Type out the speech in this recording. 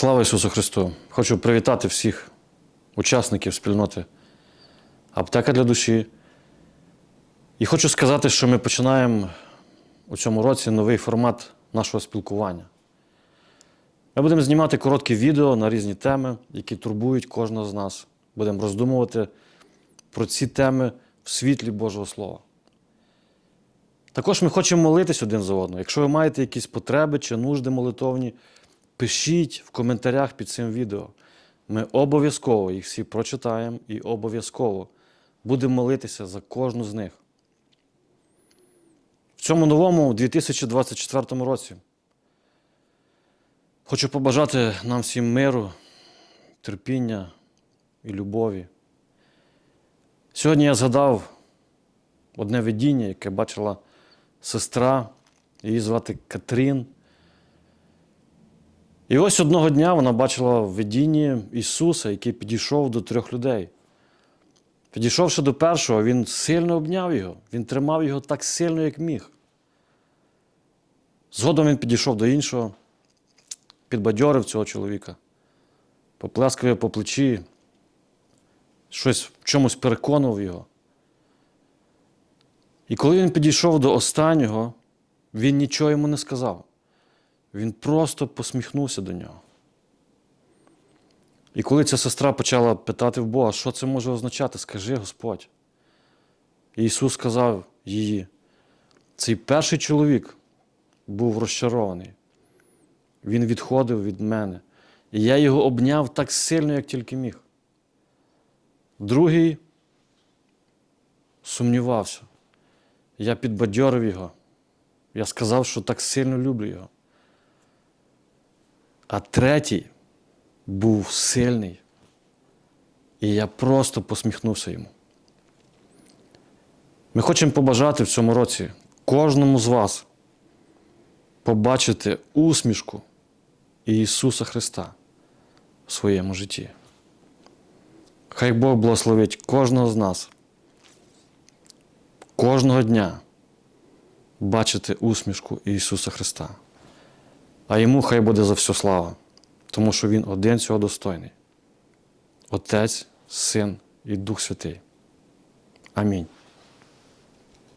Слава Ісусу Христу! Хочу привітати всіх учасників спільноти Аптека для душі. І хочу сказати, що ми починаємо у цьому році новий формат нашого спілкування. Ми будемо знімати короткі відео на різні теми, які турбують кожного з нас. Будемо роздумувати про ці теми в світлі Божого Слова. Також ми хочемо молитись один за одного. Якщо ви маєте якісь потреби чи нужди молитовні, пишіть в коментарях під цим відео. Ми обов'язково їх всі прочитаємо і обов'язково будемо молитися за кожну з них. В цьому новому 2024 році хочу побажати нам всім миру, терпіння і любові. Сьогодні я згадав одне видіння, яке бачила сестра, її звати Катрін. І ось одного дня вона бачила в видінні Ісуса, який підійшов до трьох людей. Підійшовши до першого, він сильно обняв його, він тримав його так сильно, як міг. Згодом він підійшов до іншого, підбадьорив цього чоловіка, поплескав його по плечі, щось в чомусь переконував його. І коли він підійшов до останнього, він нічого йому не сказав. Він просто посміхнувся до нього. І коли ця сестра почала питати в Бога, що це може означати, скажи Господь. І Ісус сказав їй, цей перший чоловік був розчарований. Він відходив від мене. І я його обняв так сильно, як тільки міг. Другий сумнівався. Я підбадьорив його. Я сказав, що так сильно люблю його. А третій був сильний. І я просто посміхнувся йому. Ми хочемо побажати в цьому році кожному з вас побачити усмішку Ісуса Христа в своєму житті. Хай Бог благословить кожного з нас, кожного дня бачити усмішку Ісуса Христа. А йому хай буде за всю слава, тому що Він один цього достойний. Отець, Син і Дух Святий. Амінь.